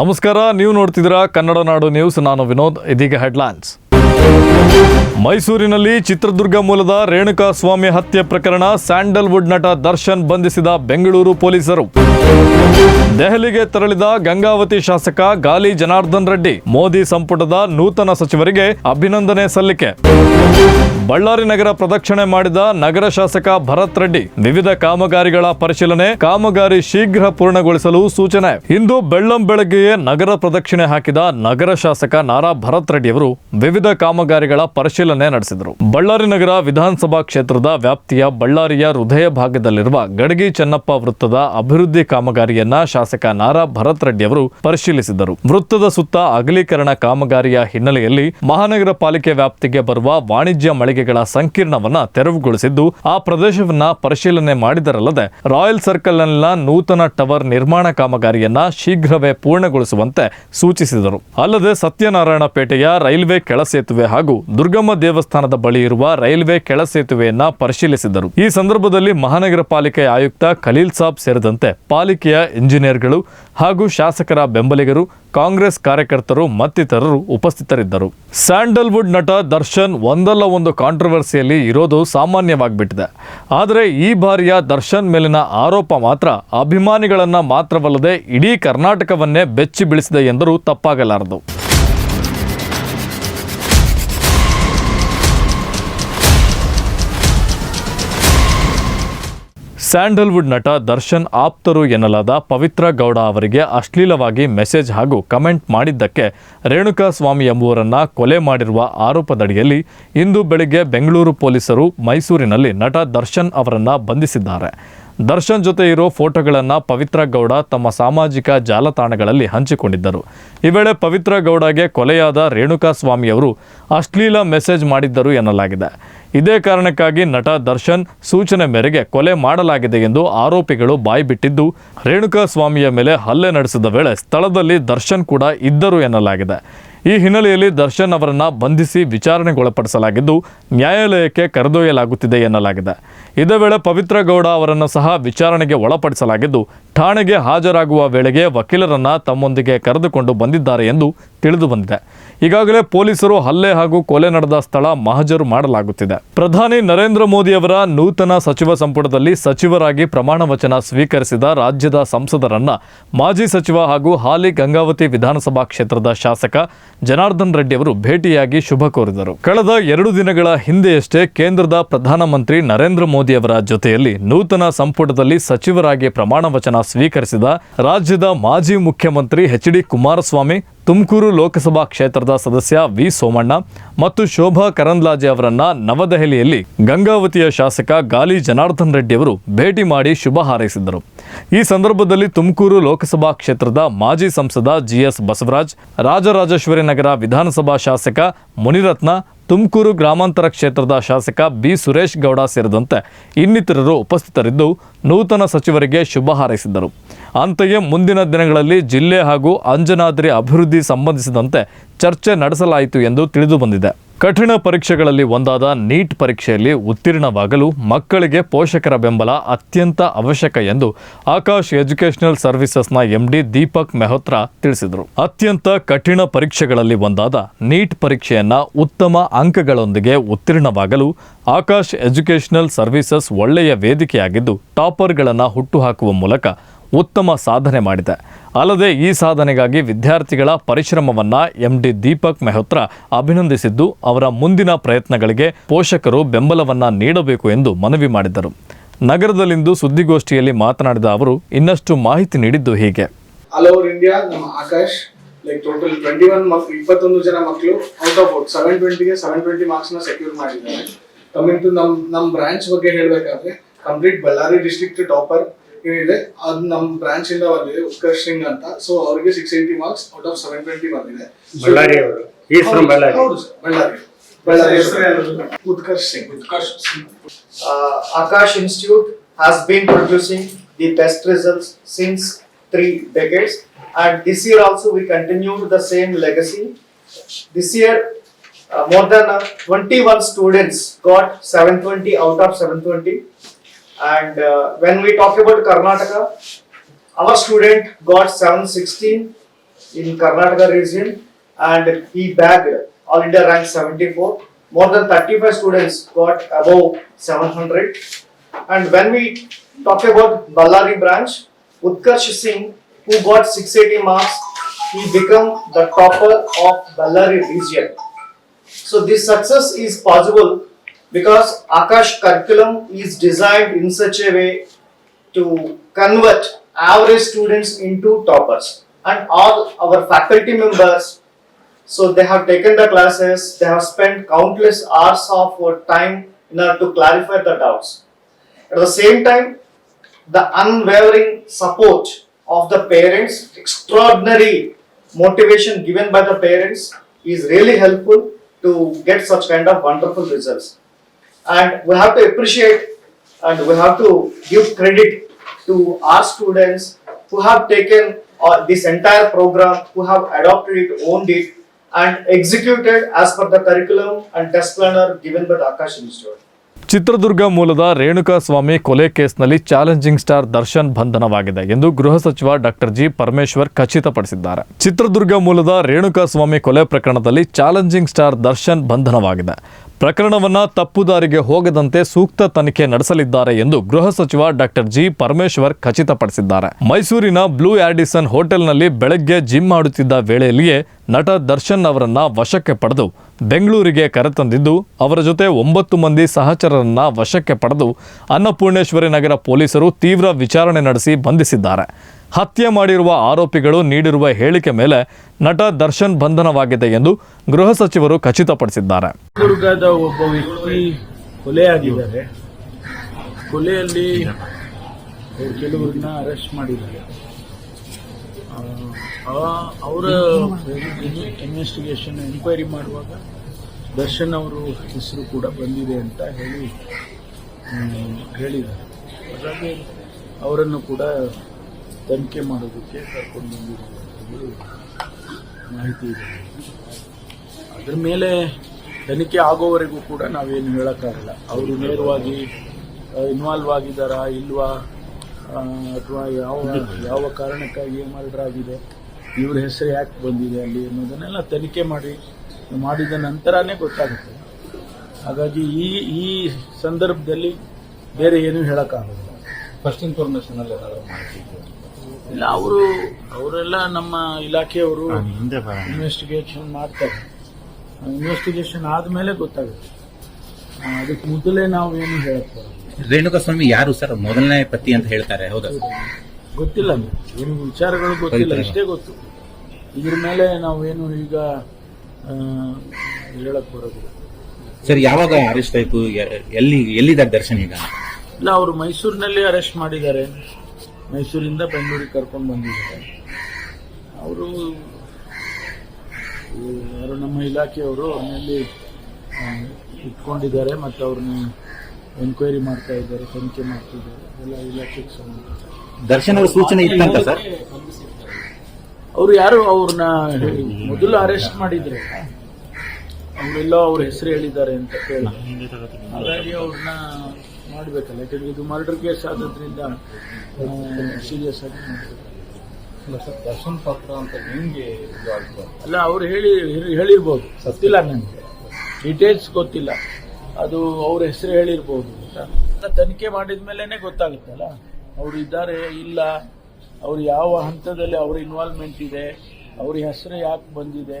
ನಮಸ್ಕಾರ, ನೀವು ನೋಡ್ತಿದ್ದೀರಾ ಕನ್ನಡ ನಾಡು ನ್ಯೂಸ್. ನಾನು ವಿನೋದ್, ಇದೀಗ ಹೆಡ್ಲೈನ್ಸ್. ಮೈಸೂರಿನಲ್ಲಿ ಚಿತ್ರದುರ್ಗ ಮೂಲದ ರೇಣುಕಾ ಸ್ವಾಮಿ ಹತ್ಯೆ ಪ್ರಕರಣ ಸ್ಯಾಂಡಲ್ವುಡ್ ನಟ ದರ್ಶನ್ ಬಂಧಿಸಿದ ಬೆಂಗಳೂರು ಪೊಲೀಸರು. ದೆಹಲಿಗೆ ತೆರಳಿದ ಗಂಗಾವತಿ ಶಾಸಕ ಗಾಲಿ ಜನಾರ್ದನ್ ರೆಡ್ಡಿ, ಮೋದಿ ಸಂಪುಟದ ನೂತನ ಸಚಿವರಿಗೆ ಅಭಿನಂದನೆ ಸಲ್ಲಿಕೆ. ಬಳ್ಳಾರಿ ನಗರ ಪ್ರದಕ್ಷಿಣೆ ಮಾಡಿದ ನಗರ ಶಾಸಕ ಭರತ್ ರೆಡ್ಡಿ, ವಿವಿಧ ಕಾಮಗಾರಿಗಳ ಪರಿಶೀಲನೆ ಕಾಮಗಾರಿ ಶೀಘ್ರ ಪೂರ್ಣಗೊಳಿಸಲು ಸೂಚನೆ. ಇಂದು ಬೆಳ್ಳಂ ಬೆಳಗ್ಗೆಯೇ ನಗರ ಪ್ರದಕ್ಷಿಣೆ ಹಾಕಿದ ನಗರ ಶಾಸಕ ನಾರಾ ಭರತ್ ರೆಡ್ಡಿ ಅವರು ವಿವಿಧ ಕಾಮಗಾರಿಗಳ ಪರಿಶೀಲನೆ ನಡೆಸಿದರು. ಬಳ್ಳಾರಿ ನಗರ ವಿಧಾನಸಭಾ ಕ್ಷೇತ್ರದ ವ್ಯಾಪ್ತಿಯ ಬಳ್ಳಾರಿಯ ಹೃದಯ ಭಾಗದಲ್ಲಿರುವ ಗಡಗಿ ಚೆನ್ನಪ್ಪ ವೃತ್ತದ ಅಭಿವೃದ್ಧಿ ಕಾಮಗಾರಿಯನ್ನ ಶಾಸಕ ನಾರಾ ಭರತ್ ರೆಡ್ಡಿ ಅವರು ಪರಿಶೀಲಿಸಿದರು ವೃತ್ತದ ಸುತ್ತ ಅಗಲೀಕರಣ ಕಾಮಗಾರಿಯ ಹಿನ್ನೆಲೆಯಲ್ಲಿ ಮಹಾನಗರ ಪಾಲಿಕೆ ವ್ಯಾಪ್ತಿಗೆ ಬರುವ ವಾಣಿಜ್ಯ ಮಳಿಗೆಗಳ ಸಂಕೀರ್ಣವನ್ನ ತೆರವುಗೊಳಿಸಿದ್ದು, ಆ ಪ್ರದೇಶವನ್ನ ಪರಿಶೀಲನೆ ಮಾಡಿದರಲ್ಲದೆ, ರಾಯಲ್ ಸರ್ಕಲ್ನಲ್ಲಿನ ನೂತನ ಟವರ್ ನಿರ್ಮಾಣ ಕಾಮಗಾರಿಯನ್ನ ಶೀಘ್ರವೇ ಪೂರ್ಣಗೊಳಿಸುವಂತೆ ಸೂಚಿಸಿದರು. ಅಲ್ಲದೆ ಸತ್ಯನಾರಾಯಣ ಪೇಟೆಯ ರೈಲ್ವೆ ಕೆಳಸೇತುವೆ ಹಾಗೂ ದುರ್ಗಮ್ಮ ದೇವಸ್ಥಾನದ ಬಳಿ ಇರುವ ರೈಲ್ವೆ ಕೆಳಸೇತುವೆಯನ್ನ ಪರಿಶೀಲಿಸಿದರು ಈ ಸಂದರ್ಭದಲ್ಲಿ ಮಹಾನಗರ ಪಾಲಿಕೆ ಆಯುಕ್ತ ಖಲೀಲ್ ಸಾಬ್ ಸೇರಿದಂತೆ ಪಾಲಿಕೆಯ ಇಂಜಿನಿಯರ್ಗಳು ಹಾಗೂ ಶಾಸಕರ ಬೆಂಬಲಿಗರು, ಕಾಂಗ್ರೆಸ್ ಕಾರ್ಯಕರ್ತರು ಮತ್ತಿತರರು ಉಪಸ್ಥಿತರಿದ್ದರು. ಸ್ಯಾಂಡಲ್ವುಡ್ ನಟ ದರ್ಶನ್ ಒಂದಲ್ಲ ಒಂದು ಕಾಂಟ್ರವರ್ಸಿಯಲ್ಲಿ ಇರೋದು ಸಾಮಾನ್ಯವಾಗಿಬಿಟ್ಟಿದೆ. ಆದರೆ ಈ ಬಾರಿಯ ದರ್ಶನ್ ಮೇಲಿನ ಆರೋಪ ಮಾತ್ರ ಅಭಿಮಾನಿಗಳನ್ನು ಮಾತ್ರವಲ್ಲದೆ ಇಡೀ ಕರ್ನಾಟಕವನ್ನೇ ಬೆಚ್ಚಿ ಬೀಳಿಸಿದೆ ಎಂದರೂ ತಪ್ಪಾಗಲಾರದು. ಸ್ಯಾಂಡಲ್ವುಡ್ ನಟ ದರ್ಶನ್ ಆಪ್ತರು ಎನ್ನಲಾದ ಪವಿತ್ರ ಗೌಡ ಅವರಿಗೆ ಅಶ್ಲೀಲವಾಗಿ ಮೆಸೇಜ್ ಹಾಗೂ ಕಮೆಂಟ್ ಮಾಡಿದ್ದಕ್ಕೆ ರೇಣುಕಾ ಸ್ವಾಮಿ ಎಂಬುವರನ್ನ ಕೊಲೆ ಮಾಡಿರುವ ಆರೋಪದಡಿಯಲ್ಲಿ ಇಂದು ಬೆಳಿಗ್ಗೆ ಬೆಂಗಳೂರು ಪೊಲೀಸರು ಮೈಸೂರಿನಲ್ಲಿ ನಟ ದರ್ಶನ್ ಅವರನ್ನ ಬಂಧಿಸಿದ್ದಾರೆ. ದರ್ಶನ್ ಜೊತೆ ಇರೋ ಫೋಟೋಗಳನ್ನು ಪವಿತ್ರ ಗೌಡ ತಮ್ಮ ಸಾಮಾಜಿಕ ಜಾಲತಾಣಗಳಲ್ಲಿ ಹಂಚಿಕೊಂಡಿದ್ದರು. ಈ ವೇಳೆ ಪವಿತ್ರ ಗೌಡಗೆ ಕೊಲೆಯಾದ ರೇಣುಕಾ ಸ್ವಾಮಿಯವರು ಅಶ್ಲೀಲ ಮೆಸೇಜ್ ಮಾಡಿದ್ದರು ಎನ್ನಲಾಗಿದೆ. ಇದೇ ಕಾರಣಕ್ಕಾಗಿ ನಟ ದರ್ಶನ್ ಸೂಚನೆ ಮೇರೆಗೆ ಕೊಲೆ ಮಾಡಲಾಗಿದೆ ಎಂದು ಆರೋಪಿಗಳು ಬಾಯ್ಬಿಟ್ಟಿದ್ದು, ರೇಣುಕಾ ಸ್ವಾಮಿಯ ಮೇಲೆ ಹಲ್ಲೆ ನಡೆಸಿದ ವೇಳೆ ಸ್ಥಳದಲ್ಲಿ ದರ್ಶನ್ ಕೂಡ ಇದ್ದರು ಎನ್ನಲಾಗಿದೆ. ಈ ಹಿನ್ನೆಲೆಯಲ್ಲಿ ದರ್ಶನ್ ಅವರನ್ನು ಬಂಧಿಸಿ ವಿಚಾರಣೆಗೊಳಪಡಿಸಲಾಗಿದ್ದು, ನ್ಯಾಯಾಲಯಕ್ಕೆ ಕರೆದೊಯ್ಯಲಾಗುತ್ತಿದೆ ಎನ್ನಲಾಗಿದೆ. ಇದೇ ವೇಳೆ ಪವಿತ್ರ ಗೌಡ ಅವರನ್ನು ಸಹ ವಿಚಾರಣೆಗೆ ಒಳಪಡಿಸಲಾಗಿದ್ದು, ಠಾಣೆಗೆ ಹಾಜರಾಗುವ ವೇಳೆಗೆ ವಕೀಲರನ್ನ ತಮ್ಮೊಂದಿಗೆ ಕರೆದುಕೊಂಡು ಬಂದಿದ್ದಾರೆ ಎಂದು ತಿಳಿದು ಬಂದಿದೆ. ಈಗಾಗಲೇ ಪೊಲೀಸರು ಹಲ್ಲೆ ಹಾಗೂ ಕೊಲೆ ನಡೆದ ಸ್ಥಳ ಮಹಜರು ಮಾಡಲಾಗುತ್ತಿದೆ. ಪ್ರಧಾನಿ ನರೇಂದ್ರ ಮೋದಿ ಅವರ ನೂತನ ಸಚಿವ ಸಂಪುಟದಲ್ಲಿ ಸಚಿವರಾಗಿ ಪ್ರಮಾಣ ವಚನ ಸ್ವೀಕರಿಸಿದ ರಾಜ್ಯದ ಸಂಸದರನ್ನ ಮಾಜಿ ಸಚಿವ ಹಾಗೂ ಹಾಲಿ ಗಂಗಾವತಿ ವಿಧಾನಸಭಾ ಕ್ಷೇತ್ರದ ಶಾಸಕ ಜನಾರ್ದನ್ ರೆಡ್ಡಿ ಅವರು ಭೇಟಿಯಾಗಿ ಶುಭ ಕೋರಿದರು. ಕಳೆದ ಎರಡು ದಿನಗಳ ಹಿಂದೆಯಷ್ಟೇ ಕೇಂದ್ರದ ಪ್ರಧಾನಮಂತ್ರಿ ನರೇಂದ್ರ ಮೋದಿ ಅವರ ಜೊತೆಯಲ್ಲಿ ನೂತನ ಸಂಪುಟದಲ್ಲಿ ಸಚಿವರಾಗಿ ಪ್ರಮಾಣ ವಚನ ಸ್ವೀಕರಿಸಿದ ರಾಜ್ಯದ ಮಾಜಿ ಮುಖ್ಯಮಂತ್ರಿ ಎಚ್ ಡಿ ಕುಮಾರಸ್ವಾಮಿ ತುಮಕೂರು ಲೋಕಸಭಾ ಕ್ಷೇತ್ರದ ಸದಸ್ಯ ವಿ ಸೋಮಣ್ಣ ಮತ್ತು ಶೋಭಾ ಕರಂದ್ಲಾಜೆ ಅವರನ್ನ ನವದೆಹಲಿಯಲ್ಲಿ ಗಂಗಾವತಿಯ ಶಾಸಕ ಗಾಲಿ ಜನಾರ್ದನ್ ರೆಡ್ಡಿ ಅವರು ಭೇಟಿ ಮಾಡಿ ಶುಭ ಹಾರೈಸಿದ್ದರು ಈ ಸಂದರ್ಭದಲ್ಲಿ ತುಮಕೂರು ಲೋಕಸಭಾ ಕ್ಷೇತ್ರದ ಮಾಜಿ ಸಂಸದ ಜಿಎಸ್ ಬಸವರಾಜ್, ರಾಜರಾಜೇಶ್ವರಿ ನಗರ ವಿಧಾನಸಭಾ ಶಾಸಕ ಮುನಿರತ್ನ ತುಮಕೂರು ಗ್ರಾಮಾಂತರ ಕ್ಷೇತ್ರದ ಶಾಸಕ ಬಿ ಸುರೇಶ್ ಗೌಡ ಸೇರಿದಂತೆ ಇನ್ನಿತರರು ಉಪಸ್ಥಿತರಿದ್ದು ನೂತನ ಸಚಿವರಿಗೆ ಶುಭ ಹಾರೈಸಿದರು. ಅಂತೆಯೇ ಮುಂದಿನ ದಿನಗಳಲ್ಲಿ ಜಿಲ್ಲೆ ಹಾಗೂ ಅಂಜನಾದ್ರಿ ಅಭಿವೃದ್ಧಿ ಸಂಬಂಧಿಸಿದಂತೆ ಚರ್ಚೆ ನಡೆಸಲಾಯಿತು ಎಂದು ತಿಳಿದು ಬಂದಿದೆ. ಕಠಿಣ ಪರೀಕ್ಷೆಗಳಲ್ಲಿ ಒಂದಾದ ನೀಟ್ ಪರೀಕ್ಷೆಯಲ್ಲಿ ಉತ್ತೀರ್ಣವಾಗಲು ಮಕ್ಕಳಿಗೆ ಪೋಷಕರ ಬೆಂಬಲ ಅತ್ಯಂತ ಅವಶ್ಯಕ ಎಂದು ಆಕಾಶ್ ಎಜುಕೇಷನಲ್ ಸರ್ವಿಸಸ್ನ ಎಂಡಿ ದೀಪಕ್ ಮೆಹೋತ್ರಾ ತಿಳಿಸಿದರು. ಅತ್ಯಂತ ಕಠಿಣ ಪರೀಕ್ಷೆಗಳಲ್ಲಿ ಒಂದಾದ ನೀಟ್ ಪರೀಕ್ಷೆಯನ್ನು ಉತ್ತಮ ಅಂಕಗಳೊಂದಿಗೆ ಉತ್ತೀರ್ಣವಾಗಲು ಆಕಾಶ್ ಎಜುಕೇಷನಲ್ ಸರ್ವಿಸಸ್ ಒಳ್ಳೆಯ ವೇದಿಕೆಯಾಗಿದ್ದು ಟಾಪರ್ಗಳನ್ನು ಹುಟ್ಟುಹಾಕುವ ಮೂಲಕ ಉತ್ತಮ ಸಾಧನೆ ಮಾಡಿದೆ. ಅಲ್ಲದೆ ಈ ಸಾಧನೆಗಾಗಿ ವಿದ್ಯಾರ್ಥಿಗಳ ಪರಿಶ್ರಮವನ್ನು ಎಂ ಡಿ ದೀಪಕ್ ಮೆಹೋತ್ರ ಅಭಿನಂದಿಸಿದ್ದು, ಅವರ ಮುಂದಿನ ಪ್ರಯತ್ನಗಳಿಗೆ ಪೋಷಕರು ಬೆಂಬಲವನ್ನು ನೀಡಬೇಕು ಎಂದು ಮನವಿ ಮಾಡಿದರು. ನಗರದಲ್ಲಿಂದು ಸುದ್ದಿಗೋಷ್ಠಿಯಲ್ಲಿ ಮಾತನಾಡಿದ ಅವರು, ಇನ್ನಷ್ಟು ಮಾಹಿತಿ ನೀಡಿದ್ದು ಹೀಗೆ. ನಮ್ಮ Aakash like total twenty one ಮಕ್ ಇಪ್ಪತ್ತೊಂದು ಜನ ಮಕ್ಕಳು ಔಟ್ ಆಫ್ ಔಟ್ ಸೆವೆನ್ ಟ್ವೆಂಟಿಗೆ ಸೆವೆನ್ ಟ್ವೆಂಟಿ ಮಾರ್ಕ್ಸ್ನ ಸೆಕ್ಯೂರ್ ಮಾಡಿದ್ದಾರೆ. ಕಮಿಂಗ್ ಟು ನಮ್ ನಮ್ ಬ್ರಾಂಚ್ ಬಗ್ಗೆ ಹೇಳ್ಬೇಕಾದ್ರೆ ಕಂಪ್ಲೀಟ್ ಬಳ್ಳಾರಿ ಡಿಸ್ಟ್ರಿಕ್ಟ್ ಟಾಪರ್ ಏನಿದೆ ಅದು ನಮ್ಮ ಬ್ರಾಂಚ್ ಇಂದ ಬಂದಿದೆ ಉತ್ಕರ್ಷ್ ಸಿಂಗ್ ಅಂತ ಸೊ ಅವರಿಗೆ six eighty marks out of seven twenty ಬಂದಿದೆ ಬಳ್ಳಾರಿ ಅವರು ಈಸ್ ಫ್ರಮ್ ಬಳ್ಳಾರಿ ಹೌದು sir Ballari Ballari Utkarsh Singh Utkarsh Singh uh, Akash Institute has been producing the best results since three decades, and this year also we continued the same legacy. This year, uh, more than uh, 21 students got 720 out of 720, and uh, when we talk about Karnataka, our student got 716 in Karnataka region and he bagged All India rank 74. More than 35 students got above 700. And when we talk about Ballari branch, Utkarsh Singh, who got 680 marks, he become the topper of Ballari region. So this success is possible because Akash curriculum is designed in such a way to convert average students into toppers. And all our faculty members, so they have taken the classes, they have spent countless hours of time in order to clarify the doubts. At the same time, the unwavering support of the parents, extraordinary motivation given by the parents is really helpful to get such kind of wonderful results. And we have to appreciate and we have to give credit to our students who have taken uh, this entire program, who have adopted it, owned it, and executed as per the curriculum and test planner given by the Akash Institute. Chitradurga ಮೂಲದ ರೇಣುಕಾ ಸ್ವಾಮಿ ಕೊಲೆ ಕೇಸ್ನಲ್ಲಿ challenging star Darshan ಬಂಧನವಾಗಿದೆ ಎಂದು ಗೃಹ ಸಚಿವ doctor G Parameshwar ಖಚಿತಪಡಿಸಿದ್ದಾರೆ ಚಿತ್ರದುರ್ಗ ಮೂಲದ ರೇಣುಕಾ ಸ್ವಾಮಿ ಕೊಲೆ ಪ್ರಕರಣದಲ್ಲಿ ಚಾಲೆಂಜಿಂಗ್ ಸ್ಟಾರ್ ದರ್ಶನ್ ಬಂಧನವಾಗಿದೆ ಪ್ರಕರಣವನ್ನ ತಪ್ಪುದಾರಿಗೆ ಹೋಗದಂತೆ ಸೂಕ್ತ ತನಿಖೆ ನಡೆಸಲಿದ್ದಾರೆ ಎಂದು ಗೃಹ ಸಚಿವ ಡಾಕ್ಟರ್ ಜಿ ಪರಮೇಶ್ವರ್ ಖಚಿತಪಡಿಸಿದ್ದಾರೆ. ಮೈಸೂರಿನ ಬ್ಲೂ ಆಡಿಸನ್ ಹೋಟೆಲ್ನಲ್ಲಿ ಬೆಳಗ್ಗೆ ಜಿಮ್ ಮಾಡುತ್ತಿದ್ದ ವೇಳೆಯಲ್ಲಿಯೇ ನಟ ದರ್ಶನ್ ಅವರನ್ನ ವಶಕ್ಕೆ ಪಡೆದು ಬೆಂಗಳೂರಿಗೆ ಕರೆತಂದಿದ್ದು, ಅವರ ಜೊತೆ ಒಂಬತ್ತು ಮಂದಿ ಸಹಚರರನ್ನ ವಶಕ್ಕೆ ಪಡೆದು ಅನ್ನಪೂರ್ಣೇಶ್ವರಿ ನಗರ ಪೊಲೀಸರು ತೀವ್ರ ವಿಚಾರಣೆ ನಡೆಸಿ ಬಂಧಿಸಿದ್ದಾರೆ. ಹತ್ಯೆ ಮಾಡಿರುವ ಆರೋಪಿಗಳು ನೀಡಿರುವ ಹೇಳಿಕೆ ಮೇಲೆ ನಟ ದರ್ಶನ್ ಬಂಧನವಾಗಿದೆ ಎಂದು ಗೃಹ ಸಚಿವರು ಖಚಿತಪಡಿಸಿದ್ದಾರೆ. ಒಬ್ಬ ವ್ಯಕ್ತಿ ಕೊಲೆಯಾಗಿದ್ದಾರೆ. ಕೊಲೆಯಲ್ಲಿ ಕೆಲವರನ್ನ ಅರೆಸ್ಟ್ ಮಾಡಿದ್ದಾರೆ. ಅವರ ಇನ್ವೆಸ್ಟಿಗೇಷನ್ ಎನ್ಕ್ವೈರಿ ಮಾಡುವಾಗ ದರ್ಶನ್ ಅವರು ಹೆಸರು ಕೂಡ ಬಂದಿದೆ ಅಂತ ಹೇಳಿ ಹೇಳಿದ್ದಾರೆ. ಹಾಗಾಗಿ ಅವರನ್ನು ಕೂಡ ತನಿಖೆ ಮಾಡೋದಕ್ಕೆ ಕರ್ಕೊಂಡು ಬಂದಿರುವಂಥದ್ದು ಮಾಹಿತಿ ಇದೆ. ಅದ್ರ ಮೇಲೆ ತನಿಖೆ ಆಗೋವರೆಗೂ ಕೂಡ ನಾವೇನು ಹೇಳೋಕ್ಕಾಗಲ್ಲ. ಅವರು ನೇರವಾಗಿ ಇನ್ವಾಲ್ವ್ ಆಗಿದ್ದಾರಾ, ಇಲ್ವಾ ಅಥವಾ ಯಾವ ಯಾವ ಕಾರಣಕ್ಕಾಗಿ ಮರ್ಡರ್ ಆಗಿದೆ ಇವ್ರ ಹೆಸರು ಯಾಕೆ ಬಂದಿದೆ ಅಲ್ಲಿ ಅನ್ನೋದನ್ನೆಲ್ಲ ತನಿಖೆ ಮಾಡಿ, ಮಾಡಿದ ನಂತರನೇ ಗೊತ್ತಾಗುತ್ತೆ. ಹಾಗಾಗಿ ಈ ಈ ಸಂದರ್ಭದಲ್ಲಿ ಬೇರೆ ಏನೂ ಹೇಳೋಕ್ಕಾಗಲ್ಲ. ಫಸ್ಟ್ ಇನ್ಫಾರ್ಮೇಶನ್ ಅಲ್ಲಿ ಏನಾದರೂ ಮಾಹಿತಿ ಇದೆಯಾ? ಇಲ್ಲ ಅವರು ಅವರೆಲ್ಲ ನಮ್ಮ ಇಲಾಖೆಯವರು ಇನ್ವೆಸ್ಟಿಗೇಷನ್ ಮಾಡ್ತಾರೆ. ಇನ್ವೆಸ್ಟಿಗೇಷನ್ ಆದಮೇಲೆ ಗೊತ್ತಾಗುತ್ತೆ. ಅದಕ್ಕೆ ಮೊದಲೇ ನಾವು ಏನು ಹೇಳಕ್ ರೇಣುಕಾಸ್ವಾಮಿ ರೇಣುಕಾ ಸ್ವಾಮಿ ಯಾರು ಸರ್? ಮೊದಲನೇ ಪತಿ ಅಂತ ಹೇಳ್ತಾರೆ ಹೌದಾ? ಗೊತ್ತಿಲ್ಲ. ಏನು ವಿಚಾರಗಳು ಗೊತ್ತಿಲ್ಲ ಅಷ್ಟೇ ಇಷ್ಟೇ ಗೊತ್ತು. ಇದ್ರ ಮೇಲೆ ನಾವೇನು ಈಗ ಹೇಳಕ್ ಬರೋದಿಲ್ಲ. ಸರ್ ಯಾವಾಗ ಅರೆಸ್ಟ್ ಆಯ್ತು? ಎಲ್ಲಿ ಎಲ್ಲಿದ್ದಾರೆ ದರ್ಶನ್ ಈಗ? ಇಲ್ಲ ಅವರು ಮೈಸೂರಿನಲ್ಲಿ ಅರೆಸ್ಟ್ ಮಾಡಿದ್ದಾರೆ. ಮೈಸೂರಿಂದ ಬೆಂಗಳೂರಿಗೆ ಕರ್ಕೊಂಡು ಬಂದಿದ್ದಾರೆ. ಅವರು ಯಾರು ನಮ್ಮ ಇಲಾಖೆಯವರು ಮನೆಯಲ್ಲಿ ಇಟ್ಕೊಂಡಿದ್ದಾರೆ ಮತ್ತು ಅವ್ರನ್ನ ಎನ್ಕ್ವೈರಿ ಮಾಡ್ತಾ ಇದ್ದಾರೆ ತನಿಖೆ ಮಾಡ್ತಿದ್ದಾರೆ ಎಲ್ಲ ಇಲಾಖೆಗೆ ಸಂಬಂಧ ದರ್ಶನ ಅವ್ರ ಸೂಚನೆ ಇತ್ತಂತ ಸರ್? ಅವರು ಯಾರು ಅವ್ರನ್ನ ಮೊದಲು ಅರೆಸ್ಟ್ ಮಾಡಿದ್ರು. ಅವರೆಲ್ಲ ಅವ್ರ ಹೆಸರು ಹೇಳಿದ್ದಾರೆ ಅಂತ ಕೇಳಿ ಹಾಗಾಗಿ ಅವ್ರನ್ನ ಮಾಡ್ಬೇಕಲ್ಲ. ಯಾಕಂದ್ರೆ ಇದು ಮರ್ಡರ್ ಕೇಸ್ ಆದ್ರಿಂದ ಸೀರಿಯಸ್ ಆಗಿ ಮಾಡ್ಬೇಕು. ದರ್ಶನ್ ಪತ್ರ ಅಂತ ನಿಮ್ಗೆ ಅಲ್ಲ ಅವ್ರು ಹೇಳಿ ಹೇಳಿರ್ಬೋದು. ಗೊತ್ತಿಲ್ಲ ನನಗೆ ಡೀಟೇಲ್ಸ್ ಗೊತ್ತಿಲ್ಲ. ಅದು ಅವ್ರ ಹೆಸರು ಹೇಳಿರ್ಬೋದು ತನಿಖೆ ಮಾಡಿದ ಗೊತ್ತಾಗುತ್ತೆ ಗೊತ್ತಾಗುತ್ತಲ್ಲ. ಅವ್ರು ಇದ್ದಾರೆ ಇಲ್ಲ. ಅವ್ರು ಯಾವ ಹಂತದಲ್ಲಿ ಅವ್ರ ಇನ್ವಾಲ್ವ್ಮೆಂಟ್ ಇದೆ ಅವ್ರ ಹೆಸರು ಯಾಕೆ ಬಂದಿದೆ.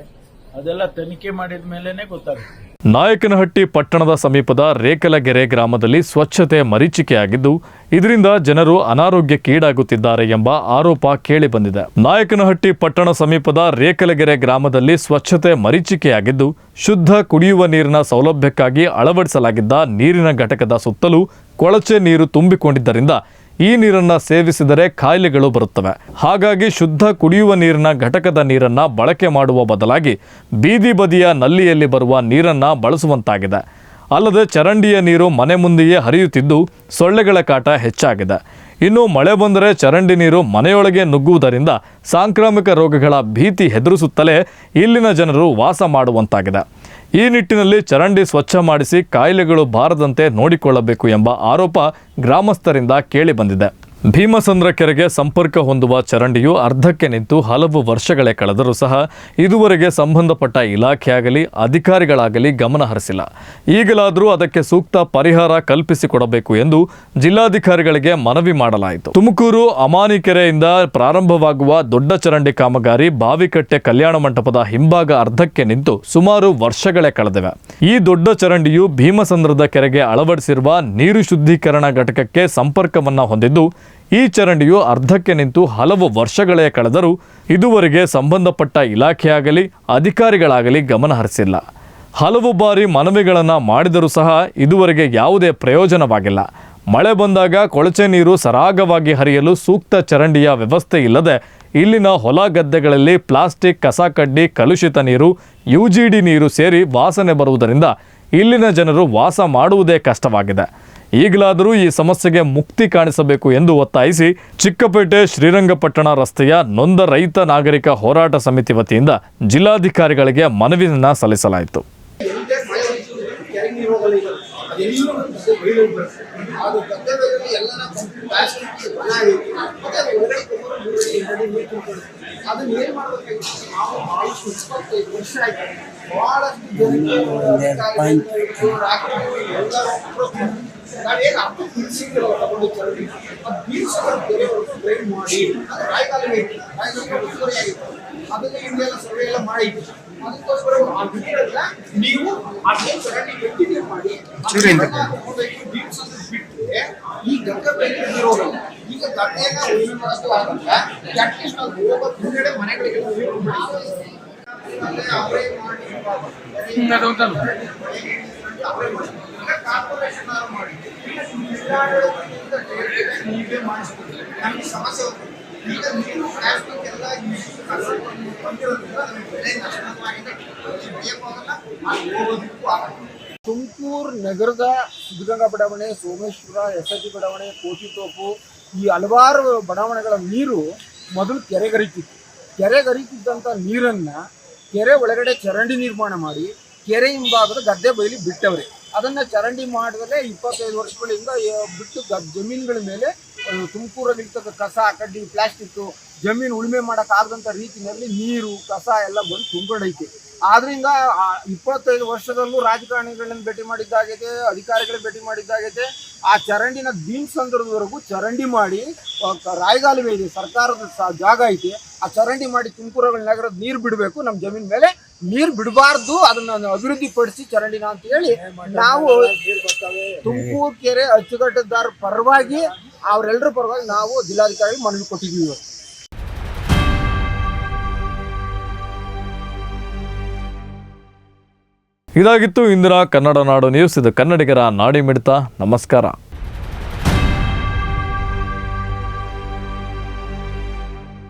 ಅದೆಲ್ಲ ತನಿಖೆ ಮಾಡಿದ ಮೇಲೆನೆ ಗೊತ್ತಾಗುತ್ತೆ. ನಾಯಕನಹಟ್ಟಿ ಪಟ್ಟಣದ ಸಮೀಪದ ರೇಕಲಗೆರೆ ಗ್ರಾಮದಲ್ಲಿ ಸ್ವಚ್ಛತೆ ಮರೀಚಿಕೆಯಾಗಿದ್ದು, ಇದರಿಂದ ಜನರು ಅನಾರೋಗ್ಯಕ್ಕೀಡಾಗುತ್ತಿದ್ದಾರೆ ಎಂಬ ಆರೋಪ ಕೇಳಿಬಂದಿದೆ ನಾಯಕನಹಟ್ಟಿ ಪಟ್ಟಣ ಸಮೀಪದ ರೇಕಲಗೆರೆ ಗ್ರಾಮದಲ್ಲಿ ಸ್ವಚ್ಛತೆ ಮರೀಚಿಕೆಯಾಗಿದ್ದು, ಶುದ್ಧ ಕುಡಿಯುವ ನೀರಿನ ಸೌಲಭ್ಯಕ್ಕಾಗಿ ಅಳವಡಿಸಲಾಗಿದ್ದ ನೀರಿನ ಘಟಕದ ಸುತ್ತಲೂ ಕೊಳಚೆ ನೀರು ತುಂಬಿಕೊಂಡಿದ್ದರಿಂದ ಈ ನೀರನ್ನ ಸೇವಿಸಿದರೆ ಕಾಯಿಲೆಗಳು ಬರುತ್ತವೆ. ಹಾಗಾಗಿ ಶುದ್ಧ ಕುಡಿಯುವ ನೀರಿನ ಘಟಕದ ನೀರನ್ನ ಬಳಕೆ ಮಾಡುವ ಬದಲಾಗಿ ಬೀದಿ ಬದಿಯ ನಲ್ಲಿಯಲ್ಲಿ ಬರುವ ನೀರನ್ನ ಬಳಸುವಂತಾಗಿದೆ. ಅಲ್ಲದೆ ಚರಂಡಿಯ ನೀರು ಮನೆ ಮುಂದೆಯೇ ಹರಿಯುತ್ತಿದ್ದು ಸೊಳ್ಳೆಗಳ ಕಾಟ ಹೆಚ್ಚಾಗಿದೆ. ಇನ್ನು ಮಳೆ ಬಂದರೆ ಚರಂಡಿ ನೀರು ಮನೆಯೊಳಗೆ ನುಗ್ಗುವುದರಿಂದ ಸಾಂಕ್ರಾಮಿಕ ರೋಗಗಳ ಭೀತಿ ಹೆದರಿಸುತ್ತಲೇ ಇಲ್ಲಿನ ಜನರು ವಾಸ ಮಾಡುವಂತಾಗಿದೆ. ಈ ನಿಟ್ಟಿನಲ್ಲಿ ಚರಂಡಿ ಸ್ವಚ್ಛ ಮಾಡಿಸಿ ಕಾಯಿಲೆಗಳು ಬಾರದಂತೆ ನೋಡಿಕೊಳ್ಳಬೇಕು ಎಂಬ ಆರೋಪ ಗ್ರಾಮಸ್ಥರಿಂದ ಕೇಳಿಬಂದಿದೆ ಭೀಮಸಂದ್ರ ಕೆರೆಗೆ ಸಂಪರ್ಕ ಹೊಂದುವ ಚರಂಡಿಯು ಅರ್ಧಕ್ಕೆ ನಿಂತು ಹಲವು ವರ್ಷಗಳೇ ಕಳೆದರೂ ಸಹ ಇದುವರೆಗೆ ಸಂಬಂಧಪಟ್ಟ ಇಲಾಖೆಯಾಗಲಿ, ಅಧಿಕಾರಿಗಳಾಗಲಿ ಗಮನ ಹರಿಸಿಲ್ಲ. ಈಗಲಾದರೂ ಅದಕ್ಕೆ ಸೂಕ್ತ ಪರಿಹಾರ ಕಲ್ಪಿಸಿಕೊಡಬೇಕು ಎಂದು ಜಿಲ್ಲಾಧಿಕಾರಿಗಳಿಗೆ ಮನವಿ ಮಾಡಲಾಯಿತು. ತುಮಕೂರು ಅಮಾನಿ ಕೆರೆಯಿಂದ ಪ್ರಾರಂಭವಾಗುವ ದೊಡ್ಡ ಚರಂಡಿ ಕಾಮಗಾರಿ ಬಾವಿಕಟ್ಟೆ ಕಲ್ಯಾಣ ಮಂಟಪದ ಹಿಂಭಾಗ ಅರ್ಧಕ್ಕೆ ನಿಂತು ಸುಮಾರು ವರ್ಷಗಳೇ ಕಳೆದಿವೆ. ಈ ದೊಡ್ಡ ಚರಂಡಿಯು ಭೀಮಸಂದ್ರದ ಕೆರೆಗೆ ಅಳವಡಿಸಿರುವ ನೀರು ಶುದ್ಧೀಕರಣ ಘಟಕಕ್ಕೆ ಸಂಪರ್ಕವನ್ನು ಹೊಂದಿದ್ದು ಈ ಚರಂಡಿಯು ಅರ್ಧಕ್ಕೆ ನಿಂತು ಹಲವು ವರ್ಷಗಳೇ ಕಳೆದರೂ ಇದುವರೆಗೆ ಸಂಬಂಧಪಟ್ಟ ಇಲಾಖೆಯಾಗಲಿ, ಅಧಿಕಾರಿಗಳಾಗಲಿ ಗಮನ ಹರಿಸಿಲ್ಲ. ಹಲವು ಬಾರಿ ಮನವಿಗಳನ್ನು ಮಾಡಿದರೂ ಸಹ ಇದುವರೆಗೆ ಯಾವುದೇ ಪ್ರಯೋಜನವಾಗಿಲ್ಲ. ಮಳೆ ಬಂದಾಗ ಕೊಳಚೆ ನೀರು ಸರಾಗವಾಗಿ ಹರಿಯಲು ಸೂಕ್ತ ಚರಂಡಿಯ ವ್ಯವಸ್ಥೆ ಇಲ್ಲದೆ ಇಲ್ಲಿನ ಹೊಲ ಗದ್ದೆಗಳಲ್ಲಿ ಪ್ಲಾಸ್ಟಿಕ್, ಕಸಕಡ್ಡಿ, ಕಲುಷಿತ ನೀರು ಯುಜಿಡಿ ನೀರು ಸೇರಿ ವಾಸನೆ ಬರುವುದರಿಂದ ಇಲ್ಲಿನ ಜನರು ವಾಸ ಮಾಡುವುದೇ ಕಷ್ಟವಾಗಿದೆ. ಈಗಲಾದರೂ ಈ ಸಮಸ್ಯೆಗೆ ಮುಕ್ತಿ ಕಾಣಿಸಬೇಕು ಎಂದು ಒತ್ತಾಯಿಸಿ ಚಿಕ್ಕಪೇಟೆ ಶ್ರೀರಂಗಪಟ್ಟಣ ರಸ್ತೆಯ ನೊಂದ ರೈತ ನಾಗರಿಕ ಹೋರಾಟ ಸಮಿತಿ ವತಿಯಿಂದ ಜಿಲ್ಲಾಧಿಕಾರಿಗಳಿಗೆ ಮನವಿಯನ್ನ ಸಲ್ಲಿಸಲಾಯಿತು. ಅದು ಏನ್? ನಾವು ಬಹಳಷ್ಟು ಇಪ್ಪತ್ತೈದು ವರ್ಷ ಆಯ್ತು. ನಾವೇನು ಅಪ್ಪ ಬೀಳ್ಸಿದ್ದೀರಲ್ಲ ತಗೊಂಡು ಚಳಿ ಅದು ಬೀಳ್ಸೋದನ್ನ ಬೇರೆಯವ್ರಿಗೆ ಟ್ರೈನ್ ಮಾಡಿ ಅದು ರಾಯಕಾಲ ಐತಿ ರಾಯಕಾಲ ಅದನ್ನ ಹಿಂದೆಲ್ಲ ಸರ್ವೆ ಎಲ್ಲ ಮಾಡಿ ಅದಕ್ಕೋಸ್ಕರ ಆ ಬಿಟ್ಟಿರಲ್ಲ ನೀವು ಅದೇ ಕಂಟಿನ್ಯೂ ಮಾಡಿ ಬಿಟ್ಟರೆ ಈ ಗಂಗಾ ಇರೋದಲ್ಲ ಈಗ ಗದ್ದೆನ ಉಳಿಮೆ ಮಾಡೋದು ಆಗಲ್ಲ ಅಟ್ಲೀಸ್ಟ್ ನಾವು ಹೋಗೋದು ಮುಂದೆ ಮನೆಗಳಿಗೆ ಅವರೇ ಮಾಡಿ. ಅವರೇ ಮಾಡಿ. ಕಾರ್ಪೊರೇಷನ್ ಮಾಡಿ. ತುಮಕೂರು ನಗರದ ಸಿದ್ಧಗಂಗಾ ಬಡಾವಣೆ, ಸೋಮೇಶ್ವರ, ಎಸ್ ಐ ಟಿ ಬಡಾವಣೆ ಕೋಟಿತೋಪು ಈ ಹಲವಾರು ಬಡಾವಣೆಗಳ ನೀರು ಮೊದಲು ಕೆರೆಗರಿತಿತ್ತು. ಕೆರೆಗರಿತಿದ್ದಂಥ ನೀರನ್ನು ಕೆರೆ ಒಳಗಡೆ ಚರಂಡಿ ನಿರ್ಮಾಣ ಮಾಡಿ ಕೆರೆ ಹಿಂಭಾಗದ ಗದ್ದೆ ಬಯಲಿ ಬಿಟ್ಟವ್ರೆ. ಅದನ್ನು ಚರಂಡಿ ಮಾಡಿದ್ರೆ ಇಪ್ಪತ್ತೈದು ವರ್ಷಗಳಿಂದ ಬಿಟ್ಟು ಜಮೀನುಗಳ ಮೇಲೆ ತುಮಕೂರಲ್ಲಿ ಇರ್ತಕ್ಕ ಕಸ ಕಡ್ಡಿ ಪ್ಲಾಸ್ಟಿಕ್ ಜಮೀನು ಉಳುಮೆ ಮಾಡೋಕ್ಕಾಗದಂಥ ರೀತಿಯಲ್ಲಿ ನೀರು, ಕಸ ಎಲ್ಲ ಬಂದು ತುಂಬಿಡೈತೆ. ಆದ್ರಿಂದ ಇಪ್ಪತ್ತೈದು ವರ್ಷದಲ್ಲೂ ರಾಜಕಾರಣಿಗಳನ್ನ ಭೇಟಿ ಮಾಡಿದ್ದಾಗೈತೆ, ಅಧಿಕಾರಿಗಳನ್ನ ಭೇಟಿ ಮಾಡಿದ್ದಾಗೈತೆ, ಆ ಚರಂಡಿನ ದೀನ್ ಸಂದರ್ಭದವರೆಗೂ ಚರಂಡಿ ಮಾಡಿ ರಾಯಗಾಲುವೆ ಇದೆ, ಸರ್ಕಾರದ ಜಾಗ ಐತೆ, ಆ ಚರಂಡಿ ಮಾಡಿ ತುಮಕೂರುಗಳ ನಗರದ ನೀರು ಬಿಡಬೇಕು, ನಮ್ಮ ಜಮೀನ್ ಮೇಲೆ ನೀರು ಬಿಡಬಾರ್ದು, ಅದನ್ನ ಅಭಿವೃದ್ಧಿ ಪಡಿಸಿ ಚರಂಡಿನ ಅಂತ ಹೇಳಿ ನಾವು ತುಮಕೂರು ಕೆರೆ ಅಚ್ಚುಕಟ್ಟುದಾರ ಪರವಾಗಿ ಅವರೆಲ್ಲರ ಪರವಾಗಿ ನಾವು ಜಿಲ್ಲಾಧಿಕಾರಿ ಮನವಿ ಕೊಟ್ಟಿದ್ದೀವಿ. ಇದಾಗಿತ್ತು ಇಂದಿನ ಕನ್ನಡ ನಾಡು ನ್ಯೂಸ್ ಇದು ಕನ್ನಡಿಗರ ನಾಡಿ ಮಿಡಿತ ನಮಸ್ಕಾರ